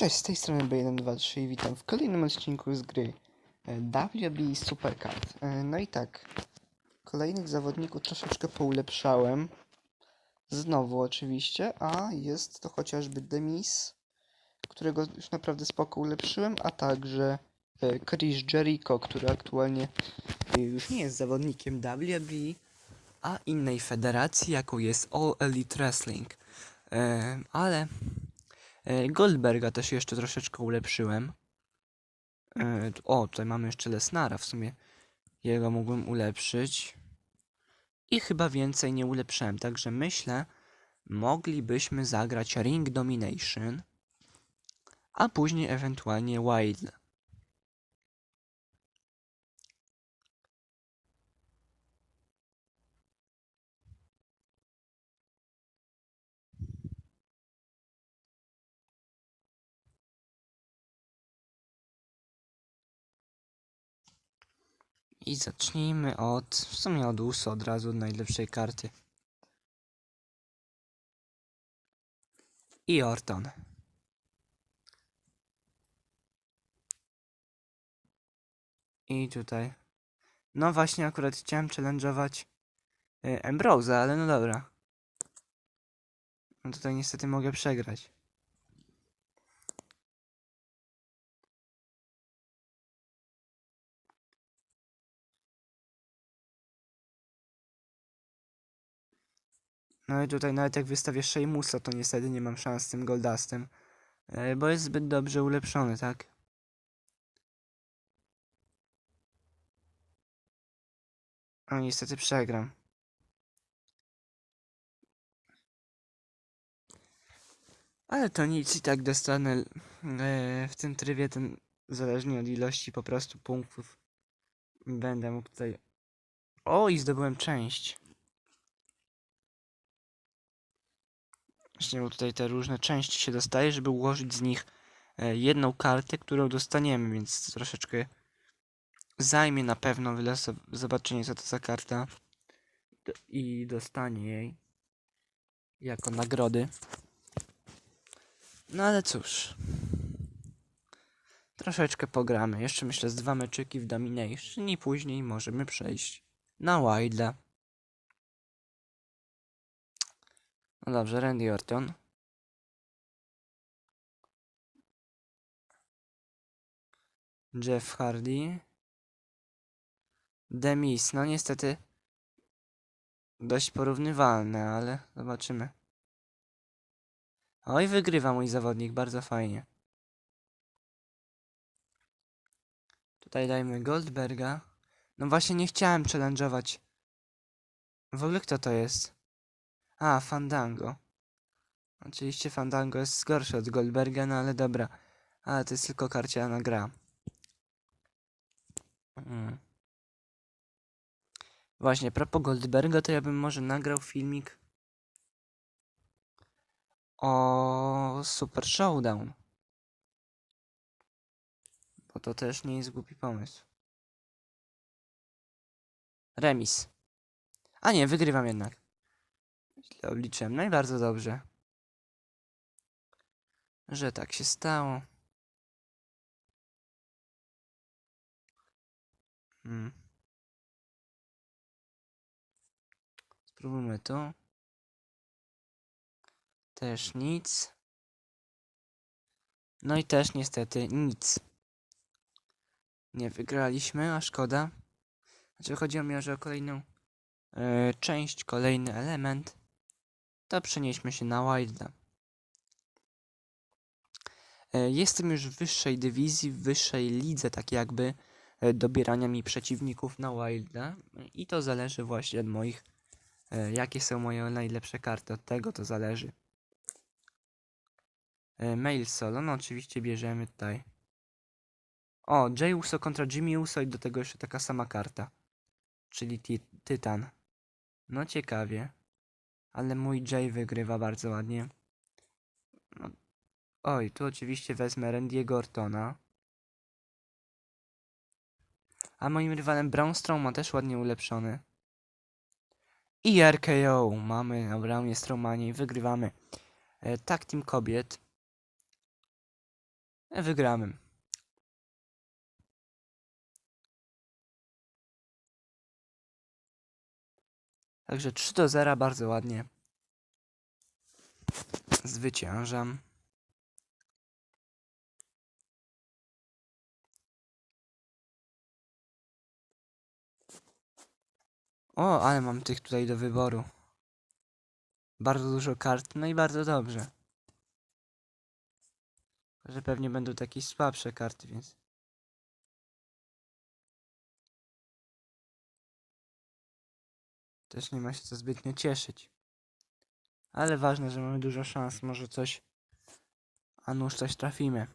Cześć, z tej strony B123 i witam w kolejnym odcinku z gry e, WB Supercard. E, No i tak, kolejnych zawodników troszeczkę poulepszałem. Znowu oczywiście, a jest to chociażby Demis, którego już naprawdę spoko ulepszyłem, a także e, Chris Jericho, który aktualnie już nie jest zawodnikiem WB, a innej federacji, jaką jest All Elite Wrestling. Ale Goldberga też jeszcze troszeczkę ulepszyłem. E, O, tutaj mamy jeszcze Lesnara, w sumie jego mógłbym ulepszyć. I chyba więcej nie ulepszyłem, także myślę, moglibyśmy zagrać Ring Domination, a później ewentualnie Wild. I zacznijmy od, w sumie od USA, od razu od najlepszej karty. I Orton. I tutaj. No właśnie, akurat chciałem challenge'ować y, Ambrose'a, ale no dobra. No tutaj niestety mogę przegrać. No i tutaj nawet jak wystawię Sheamusa, to niestety nie mam szans z tym Goldastem. e, Bo jest zbyt dobrze ulepszony, tak? No niestety przegram. Ale to nic i tak dostanę e, w tym trybie, ten zależnie od ilości po prostu punktów będę mógł tutaj... O, i zdobyłem część. Właśnie bo tutaj te różne części się dostaje, żeby ułożyć z nich e, jedną kartę, którą dostaniemy, więc troszeczkę zajmie na pewno zobaczenie co to za karta i dostanie jej jako nagrody. No ale cóż. Troszeczkę pogramy. Jeszcze myślę z dwa meczyki w Domination i później możemy przejść na Wilda. No dobrze, Randy Orton. Jeff Hardy. Demis, no niestety dość porównywalne, ale zobaczymy. Oj, wygrywa mój zawodnik, bardzo fajnie. Tutaj dajmy Goldberga. No właśnie nie chciałem challenge'ować. W ogóle kto to jest? A, Fandango. Oczywiście Fandango jest gorszy od Goldberga, no ale dobra. Ale to jest tylko karciana gra. Mm. Właśnie, propos Goldberga, to ja bym może nagrał filmik o Super Showdown. Bo to też nie jest głupi pomysł. Remis. A nie, wygrywam jednak. Źle obliczyłem. No i bardzo dobrze. Że tak się stało. Hmm. Spróbujmy to. Też nic. No i też niestety nic. Nie wygraliśmy, a szkoda. Znaczy chodziło mi o, że o kolejną e, część, kolejny element. To przenieśmy się na Wilda. E, Jestem już w wyższej dywizji, w wyższej lidze, tak jakby e, dobierania mi przeciwników na Wilda. I to zależy właśnie od moich, e, jakie są moje najlepsze karty. Od tego to zależy. Mail solo, no oczywiście bierzemy tutaj. O, Jay Uso kontra Jimmy Uso i do tego jeszcze taka sama karta. Czyli ti Tytan. No ciekawie. Ale mój Jay wygrywa bardzo ładnie. No. Oj, tu oczywiście wezmę Randy'ego Ortona. A moim rywalem Braun Strowman też ładnie ulepszony. I RKO mamy na Braunie Strowmanie i wygrywamy. E, tak, team kobiet. E, Wygramy. Także 3 do 0, bardzo ładnie. Zwyciężam. O, ale mam tych tutaj do wyboru. Bardzo dużo kart, no i bardzo dobrze. Że pewnie będą takie słabsze karty, więc. Też nie ma się co zbytnio cieszyć. Ale ważne, że mamy dużo szans, może coś. A nuż coś trafimy.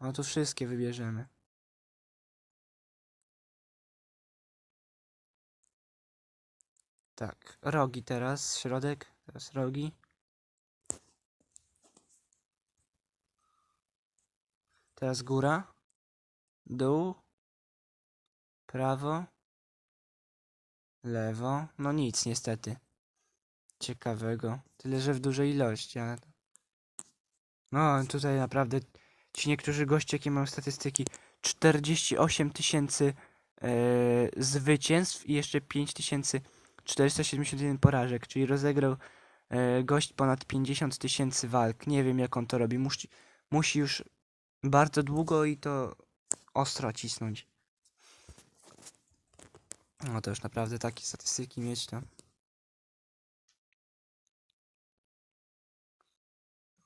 No to wszystkie wybierzemy. Tak, rogi teraz, środek, teraz rogi. Teraz góra, dół, prawo, lewo. No nic niestety. Ciekawego. Tyle, że w dużej ilości, ale... No, tutaj naprawdę ci niektórzy goście, jakie mają statystyki, 48 tysięcy e, zwycięstw i jeszcze 5471 porażek, czyli rozegrał e, gość ponad 50 tysięcy walk. Nie wiem jak on to robi. Musi, musi już bardzo długo i to ostro cisnąć. No to już naprawdę takie statystyki mieć to.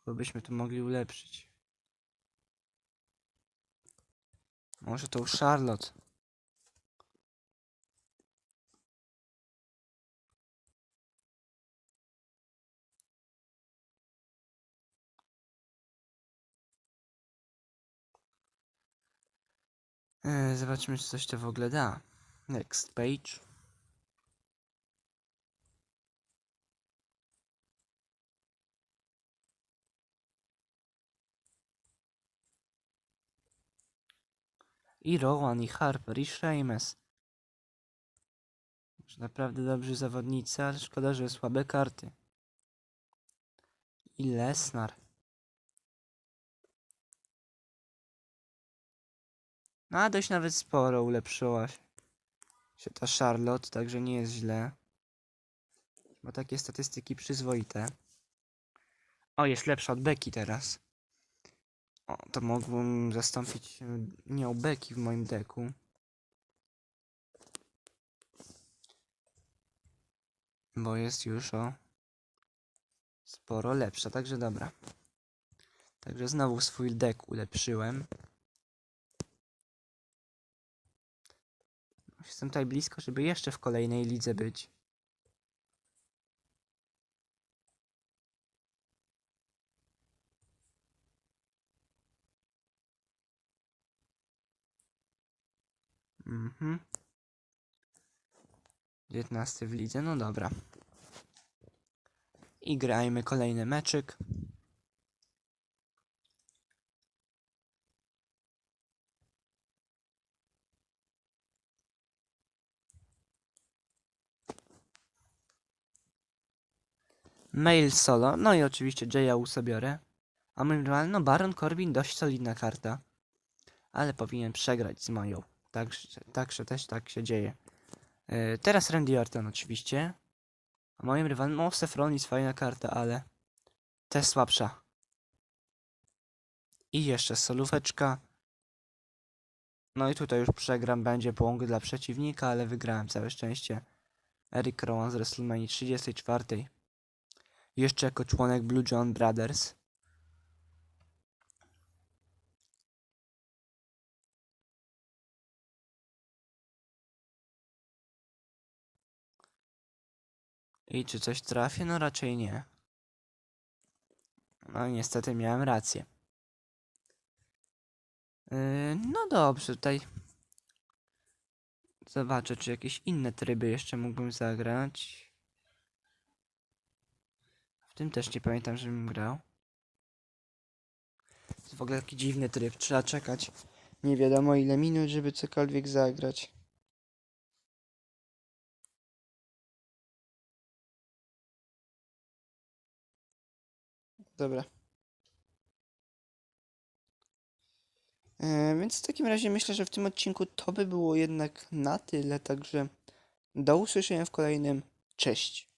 Bo byśmy to mogli ulepszyć. Może to u Charlotte. E, zobaczmy, czy coś to w ogóle da. Next page. I Rowan, i Harper, i Sheamus. Naprawdę dobrzy zawodnicy, ale szkoda, że słabe karty. I Lesnar. No, a dość nawet sporo ulepszyła się ta Charlotte, także nie jest źle. Ma takie statystyki przyzwoite. O, jest lepsza od Becky teraz. O, to mógłbym zastąpić e, nią Becky w moim deku. Bo jest już o sporo lepsza, także dobra. Także znowu swój deck ulepszyłem. Jestem tutaj blisko, żeby jeszcze w kolejnej lidze być. Mhm. 19 w lidze, no dobra. I grajmy kolejny meczyk. Mail solo, no i oczywiście Jaya Uso biorę. A mój rywal, no Baron Corbin dość solidna karta. Ale powinien przegrać z moją. Także, także też tak się dzieje. Yy, teraz Randy Orton oczywiście. A moim rywalem, no Rollins fajna karta, ale też słabsza. I jeszcze solóweczka. No i tutaj już przegram, będzie błąd dla przeciwnika, ale wygrałem całe szczęście. Eric Rowan z WrestleMania 34. Jeszcze jako członek Blue John Brothers. I czy coś trafię? No raczej nie. No niestety miałem rację. Yy, no dobrze, tutaj zobaczę, czy jakieś inne tryby jeszcze mógłbym zagrać. W tym też nie pamiętam, żebym grał. To jest w ogóle taki dziwny tryb. Trzeba czekać nie wiadomo ile minut, żeby cokolwiek zagrać. Dobra. E, więc w takim razie myślę, że w tym odcinku to by było jednak na tyle, także do usłyszenia w kolejnym. Cześć.